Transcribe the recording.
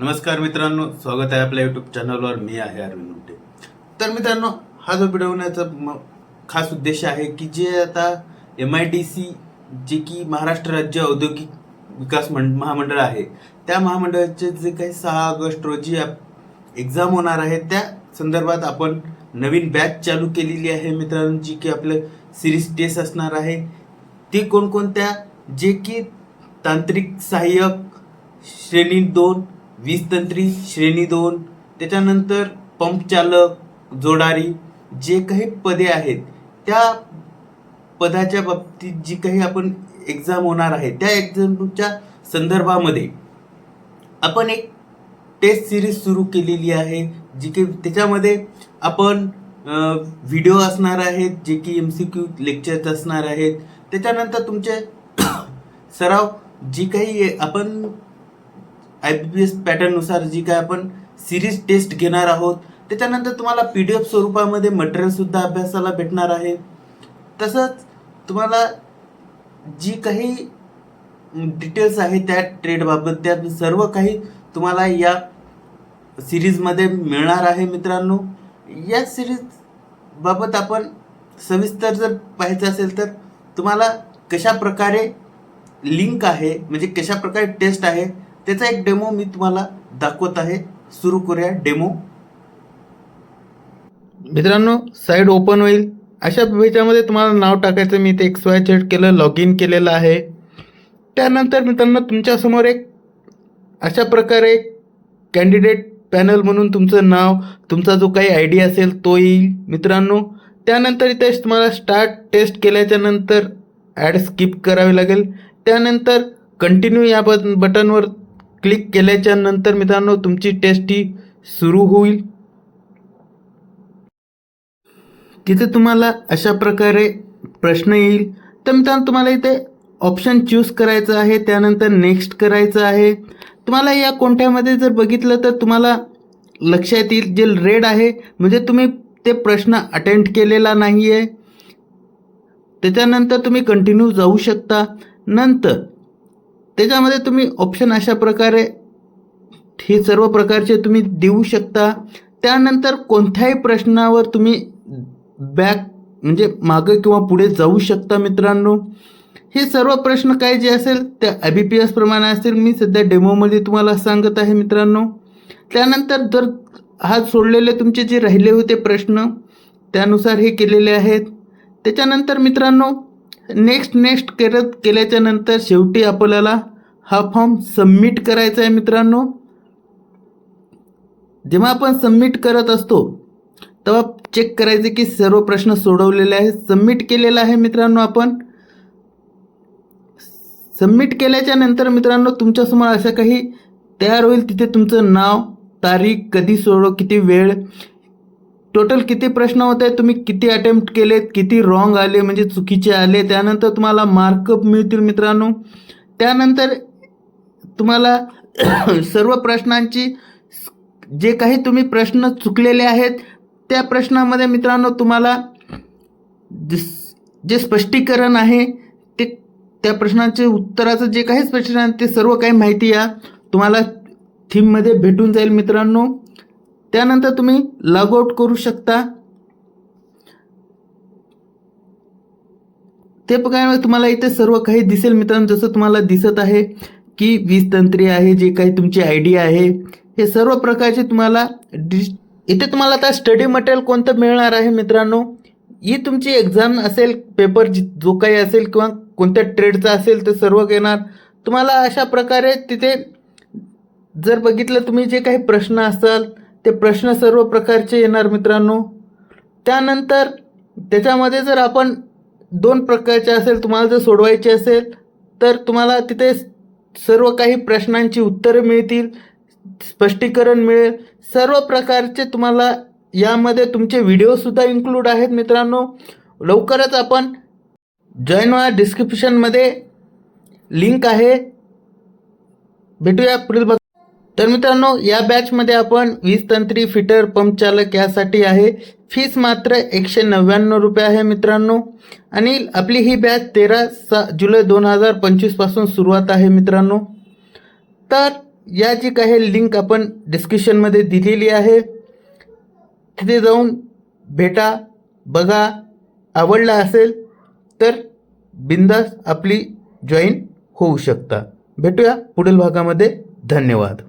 नमस्कार मित्रांनो स्वागत आहे आपल्या युट्यूब चॅनलवर मी आहे अरविंद उमटे. तर मित्रांनो हा जो बनवण्याचा म- खास उद्देश आहे की जे आता एम आय डी सी जे की महाराष्ट्र राज्य औद्योगिक विकास मंड महामंडळ आहे त्या महामंडळाचे जे काही सहा ऑगस्ट रोजी एक्झाम होणार आहे त्या संदर्भात आपण नवीन बॅच चालू केलेली आहे मित्रांनो जी की आपलं सिरीज टेस्ट असणार आहे. ते कोणकोणत्या जे की तांत्रिक सहाय्यक श्रेणी दोन वीज तंत्री श्रेणी दोन त्याच्यानंतर पंपचालक जोडारी जे काही पदे आहेत त्या पदाच्या बाबतीत जी काही आपण एक्झाम होणार आहे त्या एक्झामच्या संदर्भामध्ये आपण एक टेस्ट सिरीज सुरू केलेली आहे जी की त्याच्यामध्ये आपण व्हिडिओ असणार आहेत जे की एम सी क्यू लेक्चर्स असणार आहेत. त्याच्यानंतर तुमचे सराव जी काही आपण आय बी पी एस पॅटर्ननुसार जी काय आपण सिरीज टेस्ट घेणार आहोत त्याच्यानंतर तुम्हाला पी डी एफ स्वरूपामध्ये मटेरियलसुद्धा अभ्यासाला भेटणार आहे. तसंच तुम्हाला जी काही डिटेल्स आहे त्या ट्रेडबाबत त्या सर्व काही तुम्हाला या सिरीजमध्ये मिळणार आहे मित्रांनो. या सिरीजबाबत आपण सविस्तर जर पाहायचं असेल तर तुम्हाला कशा प्रकारे लिंक आहे म्हणजे कशा प्रकारे टेस्ट आहे त्याचा एक डेमो मी तुम्हाला दाखवत आहे. सुरू करूया डेमो. मित्रांनो साईड ओपन होईल. अशा ह्याच्यामध्ये तुम्हाला नाव टाकायचं मी ते एक्स वाय झेड केलं लॉग इन केलेलं आहे. त्यानंतर मित्रांनो तुमच्यासमोर एक अशा प्रकारे कॅन्डिडेट पॅनल म्हणून तुमचं नाव तुमचा जो काही आय डी असेल तो येईल. मित्रांनो त्यानंतर इथे तुम्हाला स्टार्ट टेस्ट केल्याच्यानंतर ॲड स्किप करावी लागेल. त्यानंतर कंटिन्यू या बट बटनवर क्लिक केल्याच्यानंतर मित्रांनो तुमची टेस्ट ही सुरू होईल. तिथे तुम्हाला अशा प्रकारे प्रश्न येईल. तर मित्रांनो तुम्हाला इथे ऑप्शन चूज करायचं आहे त्यानंतर नेक्स्ट करायचं आहे. तुम्हाला या कोणत्यामध्ये जर बघितलं तर तुम्हाला लक्षात येईल जे रेड आहे म्हणजे तुम्ही ते प्रश्न अटेंड केलेला नाही आहे त्याच्यानंतर तुम्ही कंटिन्यू जाऊ शकता. नंतर त्याच्यामध्ये तुम्ही ऑप्शन अशा प्रकारे हे सर्व प्रकारचे तुम्ही देऊ शकता. त्यानंतर कोणत्याही प्रश्नावर तुम्ही बॅक म्हणजे मागं किंवा पुढे जाऊ शकता मित्रांनो. हे सर्व प्रश्न काय जे असेल त्या आय बी पी एस प्रमाणे असेल मी सध्या डेमोमध्ये तुम्हाला सांगत आहे मित्रांनो. त्यानंतर जर हा सोडलेले तुमचे जे राहिले होते प्रश्न त्यानुसार हे केलेले आहेत. त्याच्यानंतर मित्रांनो नेक्स्ट नेक्स्ट करत केल्याच्यानंतर शेवटी आपल्याला हा फॉर्म सबमिट करायचा आहे मित्रांनो. जेव्हा आपण सबमिट करत असतो तेव्हा चेक करायचे की सर्व प्रश्न सोडवलेले आहे सबमिट केलेला आहे मित्रांनो आपण. सबमिट केल्याच्यानंतर मित्रांनो तुमच्यासमोर असं काही तयार होईल. तिथे तुमचं नाव तारीख कधी सोडव किती वेळ टोटल किती प्रश्न होत? आहेत तुम्ही किती अटेम्प्ट केलेत किती रॉंग आले? म्हणजे चुकीचे आले? त्यानंतर तुम्हाला मार्कअप मिळतील मित्रांनो. त्यानंतर तुम्हाला सर्व प्रश्नांची जे काही तुम्ही प्रश्न चुकलेले आहेत त्या प्रश्नामध्ये मित्रांनो तुम्हाला जे- जे स्पष्टीकरण आहे ते त्या प्रश्नाचे उत्तराचं जे काही स्पष्टीकरण आहे ते सर्व काही माहिती या. तुम्हाला थीममध्ये भेटून जाईल मित्रांनो. त्यानंतर तुम्ही लॉग आउट करू शकता. ते बघायला तुम्हाला इथे सर्व काही दिसेल मित्रांनो. जसं तुम्हाला दिसत आहे की वीज तंत्री आहे जे काही तुमची आय डी आहे हे सर्व प्रकारचे तुम्हाला डि इथे तुम्हाला आता स्टडी मटेरियल कोणतं मिळणार आहे मित्रांनो? ही तुमची एक्झाम असेल पेपर जी जो काही असेल किंवा कोणत्या ट्रेडचा असेल ते सर्व घेणार. तुम्हाला अशा प्रकारे तिथे जर बघितलं तुम्ही जे काही प्रश्न असाल ते प्रश्न सर्व प्रकारचे येणार मित्रांनो. त्यानंतर त्याच्यामध्ये जर आपण दोन प्रकारचे असेल तुम्हाला जर सोडवायचे असेल तर तुम्हाला तिथे सर्व काही प्रश्नांची उत्तरे मिळतील स्पष्टीकरण मिळेल. सर्व प्रकारचे तुम्हाला यामध्ये तुमचे व्हिडिओसुद्धा इन्क्लूड आहेत मित्रांनो. लवकरच आपण जॉईन व्हा. डिस्क्रिप्शनमध्ये लिंक आहे. भेटूया पुढील तर मित्रांनो या बॅचमध्ये आपण वीज तंत्री फिटर पंप चालक यासाठी आहे. फीस मात्र एकशे नव्याण्णव रुपये आहे मित्रांनो. आणि आपली ही बॅच तेरा सा जुलै दोन हजार पंचवीसपासून सुरुवात आहे मित्रांनो. तर या जी काही लिंक आपण डिस्क्रिप्शनमध्ये दिलेली आहे तिथे जाऊन भेटा बघा. आवडला असेल तर बिंदास आपली जॉईन होऊ शकता. भेटूया पुढील भागामध्ये. धन्यवाद.